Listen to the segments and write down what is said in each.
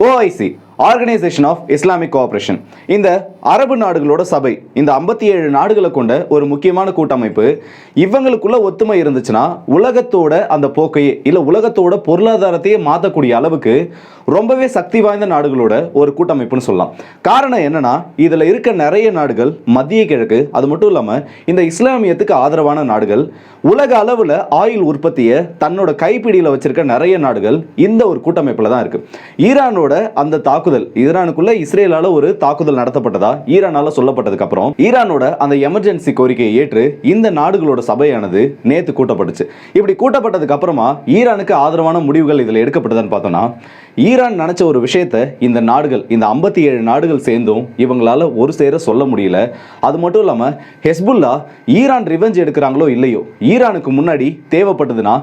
OIC Organisation of Islamic Cooperation இந்த அரபு நாடுகளோட சபை இந்த ஐம்பத்தி ஏழு நாடுகளை கொண்ட ஒரு முக்கியமான கூட்டமைப்பு இவங்களுக்குள்ள ஒத்துமை இருந்துச்சுன்னா உலகத்தோட அந்த போக்கையே இல்லை உலகத்தோட பொருளாதாரத்தையே மாற்றக்கூடிய அளவுக்கு ரொம்பவே சக்தி வாய்ந்த நாடுகளோட ஒரு கூட்டமைப்புன்னு சொல்லலாம். காரணம் என்னன்னா இதில் இருக்க நிறைய நாடுகள் மத்திய கிழக்கு அது மட்டும் இல்லாமல் இந்த இஸ்லாமியத்துக்கு ஆதரவான நாடுகள் உலக அளவில் ஆயில் உற்பத்தியை தன்னோட கைப்பிடியில் வச்சிருக்க நிறைய நாடுகள் இந்த ஒரு கூட்டமைப்பில் தான் இருக்கு. ஈரானோட அந்த தாக்கு தாக்குதல். ஈரானுக்குள்ள இஸ்ரேலால ஒரு தாக்குதல் நடத்தப்பட்டதா? ஈரானால சொல்லப்பட்டதுக்கு அப்புறம் ஈரானோட அந்த எமர்ஜென்சி கோரிக்கையை ஏற்று இந்த நாடுகளோட சபையானது நேத்து கூட்டப்பட்டுச்சு. இப்படி கூட்டப்பட்டதுக்கு அப்புறமா ஈரானுக்கு ஆதரவான முடிவுகள் இதில் எடுக்கப்பட்டதுன்னு பார்த்தோம்னா ஈரான் நினச்ச ஒரு விஷயத்த இந்த நாடுகள் இந்த ஐம்பத்தி ஏழு நாடுகள் சேர்ந்தும் இவங்களால ஒரு சேர சொல்ல முடியல. அது மட்டும் இல்லாமல் ஹெஸ்புல்லா ஈரான் ரிவெஞ்ச் எடுக்கிறாங்களோ இல்லையோ? ஈரானுக்கு முன்னாடி தேவைப்பட்டதுன்னா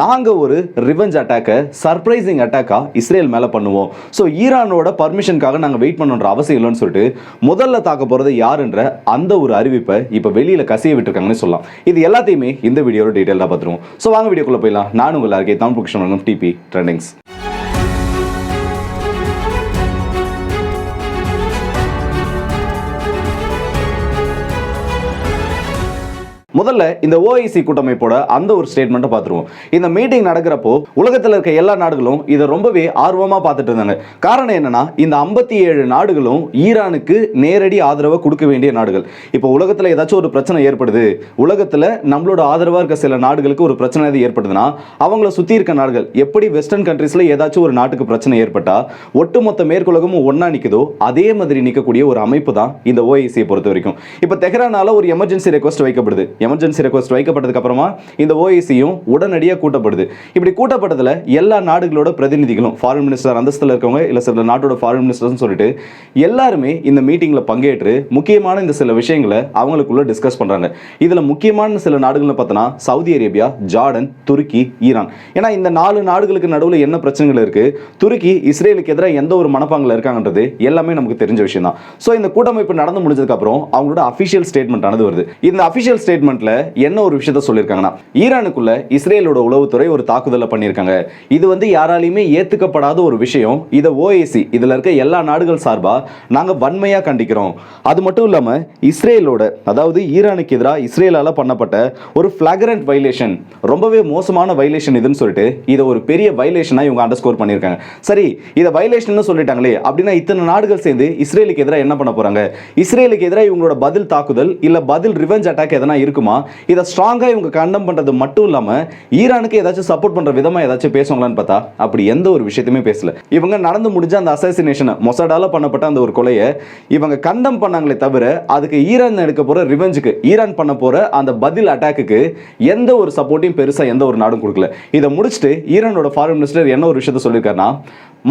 நாங்கள் ஒரு ரிவெஞ்ச் அட்டாக்கை சர்ப்ரைசிங் அட்டாக்காக இஸ்ரேல் மேலே பண்ணுவோம். ஸோ ஈரானோட பர்மிஷனுக்காக நாங்கள் வெயிட் பண்ணணுன்ற அவசியம் இல்லைன்னு சொல்லிட்டு முதல்ல தாக்க போகிறது யாருன்ற அந்த ஒரு அறிவிப்பை இப்போ வெளியில் கசிய விட்டுருக்காங்கன்னு சொல்லலாம். இது எல்லாத்தையுமே இந்த வீடியோவில் டீட்டெயிலாக பார்த்துருவோம் ஸோ வாங்க வீடியோக்குள்ள போயிடலாம். நான் உங்கள் எல்லாருக்கே தமிழ் புக்ஷன் டிபி ட்ரெண்டிங்ஸ் முதல்ல இந்த ஓஐசி கூட்டமைப்போட அந்த ஒரு ஸ்டேட்மெண்ட்டை பார்த்துருவோம். இந்த மீட்டிங் நடக்கிறப்போ உலகத்தில் இருக்க எல்லா நாடுகளும் இதை ரொம்பவே ஆர்வமாக பார்த்துட்டு இருந்தாங்க. காரணம் என்னன்னா இந்த ஐம்பத்தி ஏழு நாடுகளும் ஈரானுக்கு நேரடி ஆதரவை கொடுக்க வேண்டிய நாடுகள். இப்போ உலகத்தில் ஏதாச்சும் ஒரு பிரச்சனை ஏற்படுது உலகத்தில் நம்மளோட ஆதரவாக இருக்க சில நாடுகளுக்கு ஒரு பிரச்சனை எது ஏற்படுதுன்னா அவங்கள சுற்றி இருக்க நாடுகள் எப்படி வெஸ்டர்ன் கண்ட்ரீஸில் ஏதாச்சும் ஒரு நாட்டுக்கு பிரச்சனை ஏற்பட்டால் ஒட்டுமொத்த மேற்குலகமும் ஒன்றா நிற்குதோ அதே மாதிரி நிற்கக்கூடிய ஒரு அமைப்பு தான் இந்த ஓஐசியை பொறுத்த வரைக்கும். இப்போ தெஹ்ரானால ஒரு எமர்ஜென்சி ரெக்வஸ்ட் வைக்கப்படுது. எமர்ஜென்சி ரெக்வஸ்ட் வைக்கப்பட்டதுக்கு அப்புறமா இந்த ஓஐசியும் உடனடியாக கூட்டப்படுது. இப்படி கூட்டப்பட்டதில் எல்லா நாடுகளோட பிரதிநிதிகளும் ஃபாரின் மினிஸ்டர் அந்தஸ்தில் இருக்கவங்க இல்லை சில நாட்டோட ஃபாரின் மினிஸ்டர்னு சொல்லிட்டு எல்லாருமே இந்த மீட்டிங்கில் பங்கேற்று முக்கியமான இந்த சில விஷயங்களை அவங்களுக்குள்ள டிஸ்கஸ் பண்ணுறாங்க இதில் முக்கியமான சில நாடுகள்னு பார்த்தோன்னா சவுதி அரேபியா ஜார்டன் துருக்கி ஈரான் ஏன்னா இந்த நாலு நாடுகளுக்கு நடுவில் என்ன பிரச்சனைகள் இருக்குது துருக்கி இஸ்ரேலுக்கு எதிராக எந்த ஒரு மனப்பாங்கில் இருக்காங்கன்றது எல்லாமே நமக்கு தெரிஞ்ச விஷயம் தான் ஸோ இந்த கூட்டமைப்பு நடந்து முடிஞ்சதுக்கப்புறம் அவங்களோட அஃபிஷியல் ஸ்டேட்மெண்ட் ஆனது வருது. இந்த அஃபிஷியல் ஸ்டேட்மெண்ட் ஸ்டேட்மெண்ட்ல என்ன ஒரு விஷயத்த சொல்லியிருக்காங்கன்னா ஈரானுக்குள்ள இஸ்ரேலோட உளவுத்துறை ஒரு தாக்குதலை பண்ணியிருக்காங்க. இது வந்து யாராலையுமே ஏத்துக்கப்படாத ஒரு விஷயம். இதை ஓஏசி இதில் இருக்க எல்லா நாடுகள் சார்பாக நாங்கள் வன்மையாக கண்டிக்கிறோம். அது மட்டும் இல்லாமல் இஸ்ரேலோட அதாவது ஈரானுக்கு எதிராக இஸ்ரேலால் பண்ணப்பட்ட ஒரு ஃப்ளாகரண்ட் வைலேஷன் ரொம்பவே மோசமான வைலேஷன் இதுன்னு சொல்லிட்டு இதை ஒரு பெரிய வைலேஷனாக இவங்க அண்டர் ஸ்கோர் பண்ணியிருக்காங்க. சரி இதை வைலேஷன் சொல்லிட்டாங்களே அப்படின்னா இத்தனை நாடுகள் சேர்ந்து இஸ்ரேலுக்கு எதிராக என்ன பண்ண போகிறாங்க இஸ்ரேலுக்கு எதிராக இவங்களோட பதில் தாக்குதல் இல்லை பதில் ரிவெஞ்ச் அட்டாக் எதனா இருக்கும்? இதை ஸ்ட்ராங்காக இவங்க கண்டம் பண்ணுறது மட்டும் இல்லாமல் ஈரானுக்கு ஏதாச்சும் சப்போர்ட் பண்ணுற விதமாக ஏதாச்சும் பேசுவாங்களான்னு பார்த்தா அப்படி எந்த ஒரு விஷயத்தையுமே பேசல. இவங்க நடந்து முடிஞ்ச அந்த அசாசினேஷனை மொசடால பண்ணப்பட்ட அந்த ஒரு கொலையை இவங்க கண்டம் பண்ணாங்களே தவிர அதுக்கு ஈரான் எடுக்க போகிற ரிவெஞ்சுக்கு ஈரான் பண்ண போகிற அந்த பதில் அட்டாக்குக்கு எந்த ஒரு சப்போர்ட்டையும் பெருசாக எந்த ஒரு நாடும் கொடுக்கல. இதை முடிச்சுட்டு ஈரானோட ஃபாரின் மினிஸ்டர் என்ன ஒரு விஷயத்த சொல்லியிருக்காருன்னா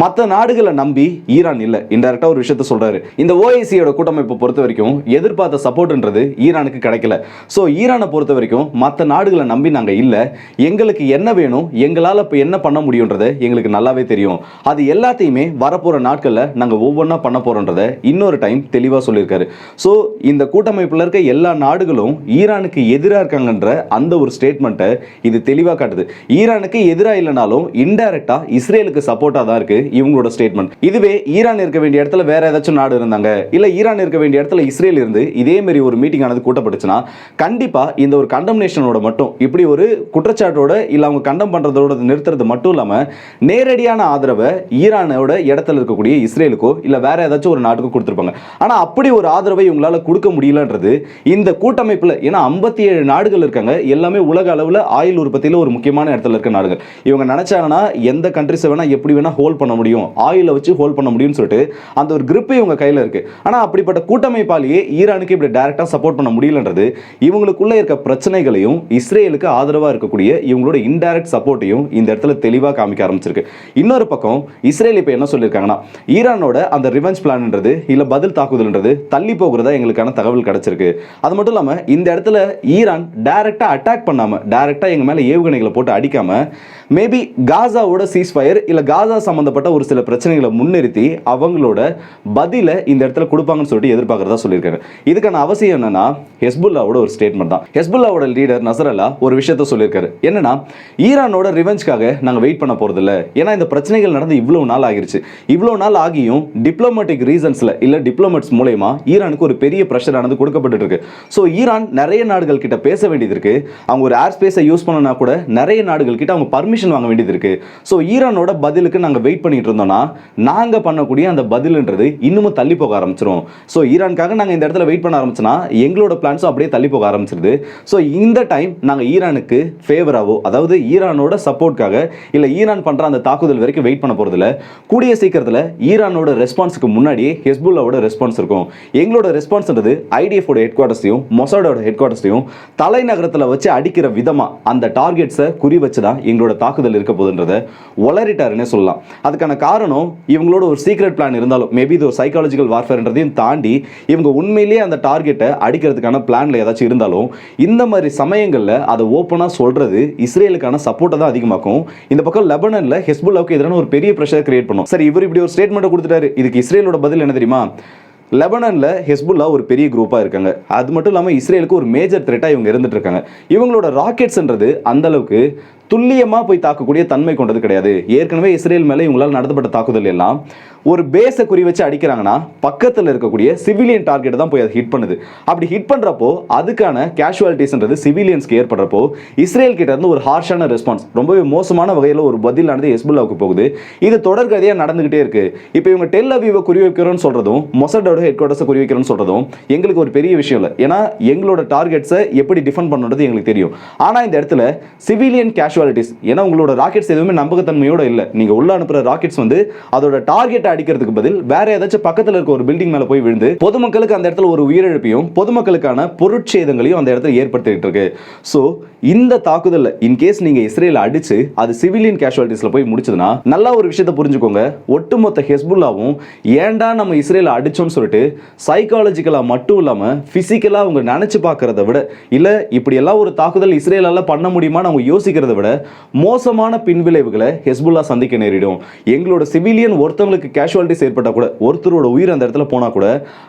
மற்ற நாடுகளை நம்பி ஈரான் இல்லை. இன்டெரக்டாக ஒரு விஷயத்த சொல்கிறாரு இந்த ஓஐசியோட கூட்டமைப்பை பொறுத்த வரைக்கும் எதிர்பார்த்த சப்போர்ட்ன்றது ஈரானுக்கு கிடைக்கல. ஸோ ஈரானை பொறுத்த வரைக்கும் மற்ற நாடுகளை நம்பி நாங்கள் இல்லை. எங்களுக்கு என்ன வேணும் எங்களால் இப்போ என்ன பண்ண முடியுன்றதை எங்களுக்கு நல்லாவே தெரியும். அது எல்லாத்தையுமே வரப்போகிற நாட்களில் நாங்கள் ஒவ்வொன்றா பண்ண போகிறோன்றதை இன்னொரு டைம் தெளிவாக சொல்லியிருக்காரு. ஸோ இந்த கூட்டமைப்பில் இருக்க எல்லா நாடுகளும் ஈரானுக்கு எதிராக இருக்காங்கன்ற அந்த ஒரு ஸ்டேட்மெண்ட்டை இது தெளிவாக காட்டுது. ஈரானுக்கு எதிராக இல்லைனாலும் இன்டைரக்டா இஸ்ரேலுக்கு சப்போர்ட்டாக தான் இருக்குது இவங்களோட ஸ்டேட்மெண்ட் இதுவே ஈரான் இருக்க வேண்டிய இடத்துல வேற ஏதாச்சும் நாடு இருந்தாங்க? இல்ல ஈரான் இருக்க வேண்டிய இடத்துல இஸ்ரேல் இருந்து இதே மாதிரி ஒரு மீட்டிங் ஆனது கூட்டப்பட்டுச்சுன்னா கண்டிப்பா இந்த ஒரு கண்டம்னேஷனோட மட்டும் இப்படி ஒரு குற்றச்சாட்டோட இல்ல அவங்க கண்டம் பண்றதோட நிறுத்துறது மட்டும் இல்லாம நேரடியான ஆதரவை ஈரானோட இடத்துல இருக்கக்கூடிய இஸ்ரேலுக்கோ இல்ல வேற ஏதாச்சும் ஒரு நாட்டுக்கோ கொடுத்துருப்பாங்க. ஆனா அப்படி ஒரு ஆதரவை இவங்களால கொடுக்க முடியலன்றது இந்த கூட்டமைப்புல ஏன்னா ஐம்பத்தி ஏழு நாடுகள் இருக்காங்க. எல்லாமே உலக அளவில் ஆயில் உற்பத்தியில் ஒரு முக்கியமான இடத்துல இருக்க நாடுகள். இவங்க நினைச்சாங்கன்னா எந்த கண்ட்ரிஸை வேணா எப்படி வேணா ஹோல்ட் பண்ண முடியும் ஆயிலை வச்சு ஹோல்ட் பண்ண முடியும்னு சொல்லிட்டு அந்த ஒரு grip இவங்க கையில் இருக்கு. ஆனால் அப்படிப்பட்ட கூட்டமைப்பாலேயே ஈரானுக்கு இப்படி டைரக்டா சப்போர்ட் பண்ண முடியலன்றது இவங்களுக்குள்ள இருக்க பிரச்சனைகளையும் இஸ்ரேலுக்கு ஆதரவாக இருக்கக்கூடிய இவங்களோட இன்டைரக்ட் சப்போர்ட்டையும் இந்த இடத்துல தெளிவாக காமிக்க ஆரம்பிச்சிருக்கு. இன்னொரு பக்கம் இஸ்ரேல் இப்போ என்ன சொல்லியிருக்காங்கன்னா ஈரானோட அந்த ரிவெஞ்ச் பிளான்ன்றது இல்லை பதில் தாக்குதல்ன்றது தள்ளி போகிறதா எங்களுக்கான தகவல் கிடைச்சிருக்கு. அது மட்டும் இல்லாமல் இந்த இடத்துல ஈரான் டைரக்டா அட்டாக் பண்ணாம டைரக்டா எங்க மேலே ஏவுகணைகளை போட்டு அடிக்காம மேபி காசாவோட சீஸ்ஃபயர் இல்லை காசா சம்மந்தப்பட்ட சம்பந்தப்பட்ட ஒரு சில பிரச்சனைகளை முன்னிறுத்தி அவங்களோட பதிலை இந்த இடத்துல கொடுப்பாங்கன்னு சொல்லிட்டு எதிர்பார்க்கறதா சொல்லியிருக்காங்க இதுக்கான அவசியம் என்னன்னா ஹெஸ்புல்லாவோட ஒரு ஸ்டேட்மெண்ட் தான். ஹெஸ்புல்லாவோட லீடர் நசரல்லா ஒரு விஷயத்த சொல்லியிருக்காரு. என்னன்னா ஈரானோட ரிவெஞ்ச்காக நாங்கள் வெயிட் பண்ண போறது இல்ல ஏன்னா இந்த பிரச்சனைகள் நடந்து இவ்வளவு நாள் ஆகிருச்சு. இவ்வளவு நாள் ஆகியும் டிப்ளமேட்டிக் ரீசன்ஸ்ல இல்ல டிப்ளமேட்ஸ் மூலயமா ஈரானுக்கு ஒரு பெரிய ப்ரெஷர் ஆனது கொடுக்கப்பட்டு இருக்கு ஸோ ஈரான் நிறைய நாடுகள் கிட்ட பேச வேண்டியது இருக்கு. அவங்க ஒரு ஏர் ஸ்பேஸை யூஸ் பண்ணனா கூட நிறைய நாடுகள் கிட்ட அவங்க பர்மிஷன் வாங்க வேண்டியது இருக்கு. ஸோ ஈரானோட பதிலுக்கு நாங்கள் வெயிட் பண்ணி பண்ணிட்டு இருந்தோம்னா நாங்க பண்ணக்கூடிய அந்த பதில்ன்றது இன்னமும் தள்ளி போக ஆரம்பிச்சிரும். ஸோ ஈரானுக்காக நாங்கள் இந்த இடத்துல வெயிட் பண்ண ஆரம்பிச்சோன்னா எங்களோட பிளான்ஸும் அப்படியே தள்ளி போக ஆரம்பிச்சிருது. ஸோ இந்த டைம் நாங்க ஈரானுக்கு ஃபேவராவோ அதாவது ஈரானோட சப்போர்ட்காக இல்லை ஈரான் பண்ற அந்த தாக்குதல் வரைக்கும் வெயிட் பண்ண போறதுல கூடிய சீக்கிரத்தில் ஈரானோட ரெஸ்பான்ஸுக்கு முன்னாடியே ஹெஸ்புல்லாவோட ரெஸ்பான்ஸ் இருக்கும். எங்களோட ரெஸ்பான்ஸ்ன்றது ஐடிஎஃபோட ஹெட் குவார்ட்டர்ஸையும் மொசாடோட ஹெட் குவார்ட்டர்ஸையும் தலைநகரத்தில் வச்சு அடிக்கிற விதமாக அந்த டார்கெட்ஸை குறி வச்சு தான் எங்களோட தாக்குதல் இருக்க போகுதுன்றத ஒளரிட்டாருன்னு சொல்லலாம். அதுக்கான காரணம் இவங்களோட ஒரு சீக்ரெட் பிளான் இருந்தாலும் மேபி இது ஒரு சைக்காலஜிக்கல் வார்ஃபேர்ன்றதையும் தாண்டி இவங்க உண்மையிலேயே அந்த டார்கெட்டை அடிக்கிறதுக்கான பிளானில் ஏதாச்சும் இருந்தாலும் இந்த மாதிரி சமயங்களில் அதை ஓப்பனாக சொல்கிறது இஸ்ரேலுக்கான சப்போர்ட்டை தான் அதிகமாக்கும். இந்த பக்கம் லெபனனில் ஹெஸ்புல்லாவுக்கு எதிரான ஒரு பெரிய ப்ரெஷர் கிரியேட் பண்ணும். சரி இவர் இப்படி ஒரு ஸ்டேட்மெண்ட் கொடுத்துட்டாரு. இதுக்கு இஸ்ரேலோட பதில் என்ன தெரியுமா? லெபனனில் ஹெஸ்புல்லா ஒரு பெரிய குரூப்பாக இருக்காங்க. அது மட்டும் இல்லாமல் இஸ்ரேலுக்கு ஒரு மேஜர் த்ரெட்டாக இவங்க இருந்துட்டு இருக்காங்க. இவங்களோட ராக்கெட்ஸ்ன்றது அந்த அளவுக்கு துல்லியமாக போய் தாக்கக்கூடிய தன்மை கொண்டது கிடையாது. ஏற்கனவே இஸ்ரேல் மேலே இவங்களால் நடத்தப்பட்ட தாக்குதல் எல்லாம் ஒரு பேஸை குறி வச்சு அடிக்கிறாங்கன்னா பக்கத்தில் இருக்கக்கூடிய சிவிலியன் டார்கெட் தான் போய் அதை ஹிட் பண்ணுது. அப்படி ஹிட் பண்ணுறப்போ அதுக்கான கேஷுவாலிட்டிஸ்ன்றது சிவிலியன்ஸ்க்கு ஏற்படுறப்போ இஸ்ரேல் கிட்ட இருந்து ஒரு ஹார்ஷான ரெஸ்பான்ஸ் ரொம்பவே மோசமான வகையில் ஒரு பதிலானது ஹெஸ்புல்லாவுக்கு போகுது. இது தொடர்கதையாக நடந்துகிட்டே இருக்கு. இப்போ இவங்க டெல் அவிவை குறி வைக்கிறோம்னு சொல்றதும் மொசடோட ஹெட் குவார்ட்டர்ஸை குறி வைக்கிறோம்னு சொல்றதும் எங்களுக்கு ஒரு பெரிய விஷயம் இல்லை. ஏன்னா எங்களோட டார்கெட்ஸை எப்படி டிஃபெண்ட் பண்ணுறது எங்களுக்கு தெரியும். ஆனால் இந்த இடத்துல சிவிலியன் கேஷுவல் கேஷுவாலிட்டிஸ் ஏன்னா உங்களோட ராக்கெட்ஸ் எதுவுமே நம்பகத்தன்மையோட இல்லை. நீங்கள் உள்ள அனுப்புகிற ராக்கெட்ஸ் வந்து அதோட டார்கெட்டை அடிக்கிறதுக்கு பதில் வேற ஏதாச்சும் பக்கத்தில் இருக்க ஒரு பில்டிங் மேலே போய் விழுந்து பொதுமக்களுக்கு அந்த இடத்துல ஒரு உயிரிழப்பையும் பொதுமக்களுக்கான பொருட்சேதங்களையும் அந்த இடத்துல ஏற்படுத்திட்டு இருக்கு. ஸோ இந்த தாக்குதலில் இன்கேஸ் நீங்கள் இஸ்ரேல அடிச்சு அது சிவிலியன் கேஷுவாலிட்டிஸில் போய் முடிச்சதுன்னா நல்லா ஒரு விஷயத்தை புரிஞ்சுக்கோங்க. ஒட்டுமொத்த ஹெஸ்புல்லாவும் ஏன்டா நம்ம இஸ்ரேல அடிச்சோம்னு சொல்லிட்டு சைக்காலஜிக்கலாக மட்டும் இல்லாமல் ஃபிசிக்கலாக அவங்க நினச்சி பார்க்கறத விட இல்லை இப்படியெல்லாம் ஒரு தாக்குதல் இஸ்ரேலால் பண்ண முடியுமான்னு அவங்க யோசிக்கிறத விட மோசமான பின்விளைவுகளை ஹெஸ்புல்லா சந்திக்க நேரிடும். எங்களோட சிவிலியன் ஒருத்தவங்களுக்கு கேஷுவாலிட்டிஸ் ஏற்பட்டால் கூட ஒருத்தரோட உயிர் அந்த இடத்துல போனால் கூட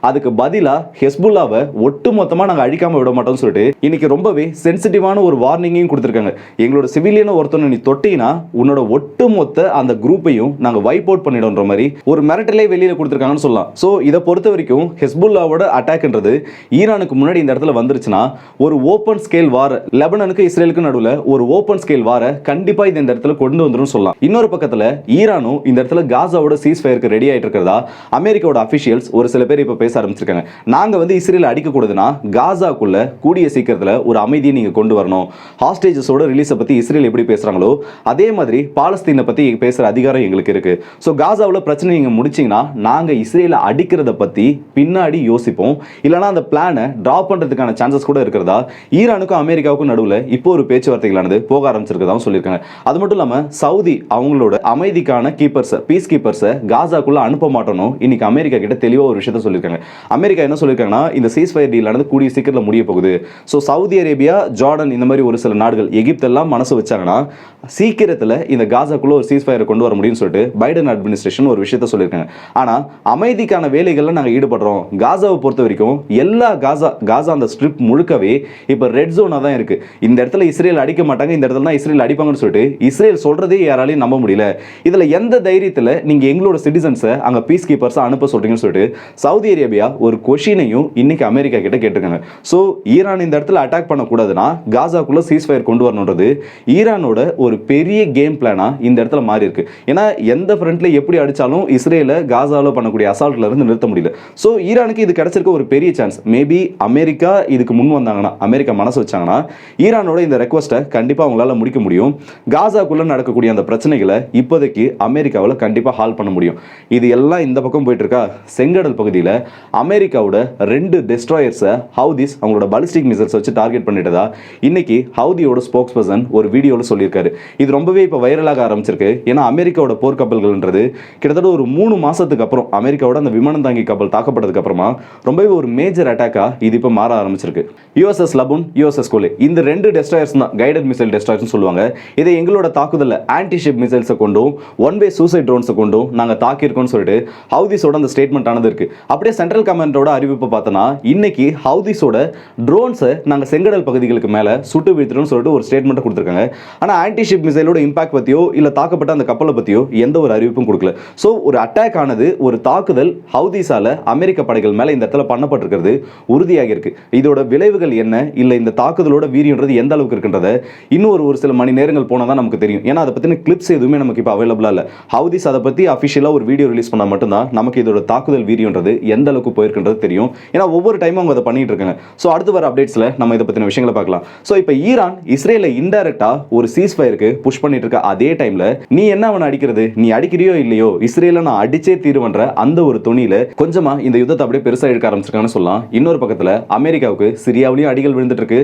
அதுக்கு பதிலாக ஹெஸ்புல்லாவை ஒட்டு மொத்தமாக நாங்கள் அழிக்காமல் விட மாட்டோம்னு சொல்லிட்டு இன்னைக்கு ரொம்பவே சென்சிட்டிவான ஒரு வார்னிங்கையும் கொடுத்துருக்காங்க. எங்களோட சிவிலியனை ஒருத்தனை நீ தொட்டினா உன்னோட ஒட்டுமொத்த அந்த குரூப்பையும் நாங்கள் வைப் அவுட் பண்ணிடும்ன்ற மாதிரி ஒரு மிரட்டலே வெளியில் கொடுத்துருக்காங்கன்னு சொல்லலாம். ஸோ இதை பொறுத்த வரைக்கும் ஹெஸ்புல்லாவோட அட்டாக்ன்றது ஈரானுக்கு முன்னாடி இந்த இடத்துல வந்துருச்சுன்னா ஒரு ஓப்பன் ஸ்கேல் வார லெபனனுக்கு இஸ்ரேலுக்கு நடுவில் ஒரு ஓப்பன் ஸ்கேல் வார கண்டிப்பாக இது இந்த இடத்துல கொண்டு வந்துடும் சொல்லலாம். இன்னொரு பக்கத்தில் ஈரானும் இந்த இடத்துல காசாவோட சீஸ் ஃபயருக்கு ரெடி ஆயிட்டு இருக்கிறதா அமெரிக்காவோட அஃபிஷியல்ஸ் ஒரு சில பேர் இப்போ பேச ஆரம்பிச்சிருக்காங்க. நாங்கள் வந்து இஸ்ரேல் அடிக்கக்கூடாதுன்னா காசாக்குள்ள கூடிய சீக்கிரத்தில் ஒரு அமைதியை நீங்கள் கொண்டு வரணும். ஹாஸ்டேஜஸோட ரிலீஸை பற்றி இஸ்ரேல் எப்படி பேசுகிறாங்களோ அதே மாதிரி பாலஸ்தீனை பற்றி பேசுகிற அதிகாரம் எங்களுக்கு இருக்கு. ஸோ காசாவில் பிரச்சனை நீங்கள் முடிச்சீங்கன்னா நாங்கள் இஸ்ரேலை அடிக்கிறத பற்றி பின்னாடி யோசிப்போம். இல்லைனா அந்த பிளானை ட்ராப் பண்ணுறதுக்கான சான்சஸ் கூட இருக்கிறதா ஈரானுக்கும் அமெரிக்காவுக்கும் நடுவில் இப்போ ஒரு பேச்சுவார்த்தைகளானது போக ஆரம்பிச்சிருக்கதாகவும் சொல்லியிருக்காங்க. அது மட்டும் இல்லாமல் சவுதி அவங்களோட அமைதிக்கான கீப்பர்ஸை பீஸ் கீப்பர்ஸை காசாக்குள்ள அனுப்ப மாட்டோம் இன்னைக்கு அமெரிக்கா கிட்ட தெளிவாக ஒரு விஷயத்த சொல்லியிருக்காங்க. அமெரிக்கா என்ன சொல்லியிருக்காங்கன்னா இந்த சீஸ் ஃபயர் நடந்து கூடிய சீக்கிரத்தில் முடிய போகுது. ஸோ சவுதி அரேபியா ஜார்டன் இந்த மாதிரி ஒரு சில நாடுகள் எகிப்தெல்லாம் மனசு வச்சாங்கன்னா சீக்கிரத்தில் இந்த காசாக்குள்ளே ஒரு சீஸ் ஃபயரை கொண்டு வர முடியும்னு சொல்லிட்டு பைடன் அட்மினிஸ்ட்ரேஷன் ஒரு விஷயத்த சொல்லியிருக்காங்க. ஆனால் அமைதிக்கான வேலைகளில் நாங்கள் ஈடுபடுறோம். காசாவை பொறுத்த வரைக்கும் எல்லா காசா காசா அந்த ஸ்ட்ரிப் முழுக்கவே இப்போ ரெட் ஜோனாக தான் இருக்குது இந்த இடத்துல இஸ்ரேல் அடிக்க மாட்டாங்க இந்த இடத்துல தான் இஸ்ரேல் அடிப்பாங்கன்னு சொல்லிட்டு இஸ்ரேல் சொல்கிறதே யாராலையும் நம்ப முடியல. இதில் எந்த தைரியத்தில் நீங்கள் எங்களோட சிட்டிசன்ஸை அங்கே பீஸ் கீப்பர்ஸாக அனுப்ப சொல்கிறீங்கன்னு சொல்லிட்டு சவுதி அரேபியா ஒரு கொஷினையும் இன்னைக்கு அமெரிக்கா கிட்ட கேட்டிருக்காங்க. ஸோ ஈரான் இந்த இடத்துல அட்டாக் பண்ணக்கூடாதுன்னா காசாக்குள்ளே சீஸ் ஃபயர் கொண்டு வரணுன்றது ஈரானோட ஒரு பெரிய கேம் பிளானா இந்த இடத்துல மாறி இருக்கு. ஏன்னா எந்த ஃப்ரண்ட்ல எப்படி அடிச்சாலும் இஸ்ரேலை காசாவில் பண்ணக்கூடிய அசால்ட்ல இருந்து நிறுத்த முடியல. ஸோ ஈரானுக்கு இது கிடைச்சிருக்க ஒரு பெரிய சான்ஸ் மேபி அமெரிக்கா இதுக்கு முன் வந்தாங்கன்னா அமெரிக்கா மனசு வச்சாங்கன்னா ஈரானோட இந்த ரெக்வஸ்ட்டை கண்டிப்பாக அவங்களால முடிக்க முடியும். காசாக்குள்ள நடக்கக்கூடிய அந்த பிரச்சனைகளை இப்போதைக்கு அமெரிக்காவில் கண்டிப்பாக ஹால் பண்ண முடியும். இது எல்லாம் இந்த பக்கம் போயிட்டு இருக்கா? செங்கடல் பகுதியில் அமெரிக்காவோட ரெண்டு டெஸ்ட்ராயர்ஸை ஹவுதிஸ் அவங்களோட பலிஸ்டிக் மிசைல்ஸ் வச்சு டார்கெட் பண்ணிட்டதா? இன்னைக்கு ஹவுதியோட ஸ்போக்ஸ் பர்சன் ஒரு வீடியோவில் சொல்லியிருக்காரு. இது ரொம்பவே இப்போ வைரலாக ஆரம்பிச்சிருக்கு. ஏன்னா அமெரிக்காவோட போர்க்கப்பல்கள்ன்றது கிட்டத்தட்ட ஒரு மூணு மாசத்துக்கு அப்புறம் அமெரிக்காவோட அந்த விமானம் தாங்கி கப்பல் தாக்கப்பட்டதுக்கு அப்புறமா ரொம்பவே ஒரு மேஜர் அட்டாக்கா இது இப்போ மாற ஆரம்பிச்சிருக்கு. யூஎஸ்எஸ் லபுன் யூஎஸ்எஸ் கோலி இந்த ரெண்டு டெஸ்ட்ராயர்ஸ் தான் கைடட் மிசைல் டெஸ்ட்ராயர்ஸ் சொல்லுவாங்க. இதை எங்களோட தாக்குதலில் ஆன்டி ஷிப் மிசைல்ஸை கொண்டும் ஒன் வே சூசைட் ட்ரோன்ஸை கொண்டும் நாங்கள் தாக்கியிருக்கோம்னு சொல்லிட்டு ஹவுதிஸோட அந்த ஸ்டேட்மெண்ட் ஆனது இருக்கு. அப்படியே சென்ட்ரல் கமாண்டோட அறிவிப்பு பார்த்தோன்னா இன்னைக்கு ஹவுதிஸோட ட்ரோன்ஸை நாங்கள் செங்கடல் பகுதிகளுக்கு மேலே சுட்டு வீழ்த்திடும் சொல்லிட்டு ஒரு ஸ்டேட்மெண்ட் கொடுத்துருக்காங்க. ஆனால் ஆன்டி ஷிப் மிசைலோட இம்பாக்ட் பற்றியோ இல்லை தாக்கப்பட்ட அந்த கப்பலை பற்றியோ எந்த ஒரு அறிவிப்பும் கொடுக்கல. ஸோ ஒரு அட்டாக் ஆனது ஒரு தாக்குதல் ஹவுதிஸால அமெரிக்க படைகள் மேலே இந்த இடத்துல பண்ணப்பட்டிருக்கிறது உறுதியாக இருக்கு. இதோட விளைவுகள் என்ன? இல்லை இந்த தாக்குதலோட வீரியன்றது எந்த அளவுக்கு இருக்குன்றத இன்னும் ஒரு ஒரு சில மணி நேரங்கள் போனால் தான் நமக்கு தெரியும். ஏன்னா அதை பற்றின கிளிப்ஸ் எதுவுமே நமக்கு இப்போ அவைலபிளாக இல்லை. ஹவுதிஸ் அதை பற்றி அஃபிஷியலாக ஒரு வீடியோ ரிலீஸ் பண்ணால் மட்டும்தான் நமக்கு இதோட தாக்குதல் வீரியன்றது எந்த அளவுக்கு போயிருக்குன்றது தெரியும். ஏன்னா ஒவ்வொரு டைமும் அவங்க அதை பண்ணிட்டு இருக்காங்க. ஸோ அடுத்து வர அப்டேட்ஸில் நம்ம இதை பற்றின விஷயங்களை பார்க்கலாம். ஸோ இப்போ ஈரான் இஸ்ரேலை இன்டைரக்டாக ஒரு சீஸ் ஃபயருக்கு புஷ் பண்ணிட்டு இருக்க அதே டைம்ல நீ என்ன அவனை அடிக்கிறது? நீ அடிக்கிறியோ இல்லையோ இஸ்ரேல நான் அடிச்சே தீருவன்ற அந்த ஒரு துணியில கொஞ்சமா இந்த யுத்தத்தை அப்படியே பெருசா எடுக்க ஆரம்பிச்சிருக்காங்கன்னு சொல்லலாம். இன்னொரு பக்கத்துல அமெரிக்காவுக்கு சிரியாவிலையும் அடிகள் விழுந்துட்டு இருக்கு.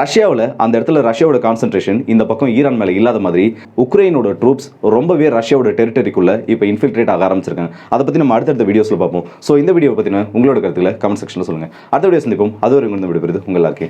ரஷ்யாவில் அந்த இடத்துல ரஷ்யாவோட கான்சென்ட்ரேஷன் இந்த பக்கம் ஈரான் மேல இல்லாத மாதிரி உக்ரைனோட ட்ரூப்ஸ் ரொம்பவே ரஷ்யாவோட டெரிட்டரிக்குள்ள இப்போ இன்ஃபில்ட்ரேட் ஆக ஆரம்பிச்சிருக்காங்க. அதை பத்தி நம்ம அடுத்தடுத்த வீடியோஸ்ல பார்ப்போம். ஸோ இந்த வீடியோ பத்தின உங்களோட கருத்துல கமெண்ட் செக்ஷன்ல சொல்லுங்க. அடுத்த வீடியோ சந்திப்போம். அது ஒரு விடுபடுது உங்களுக்கு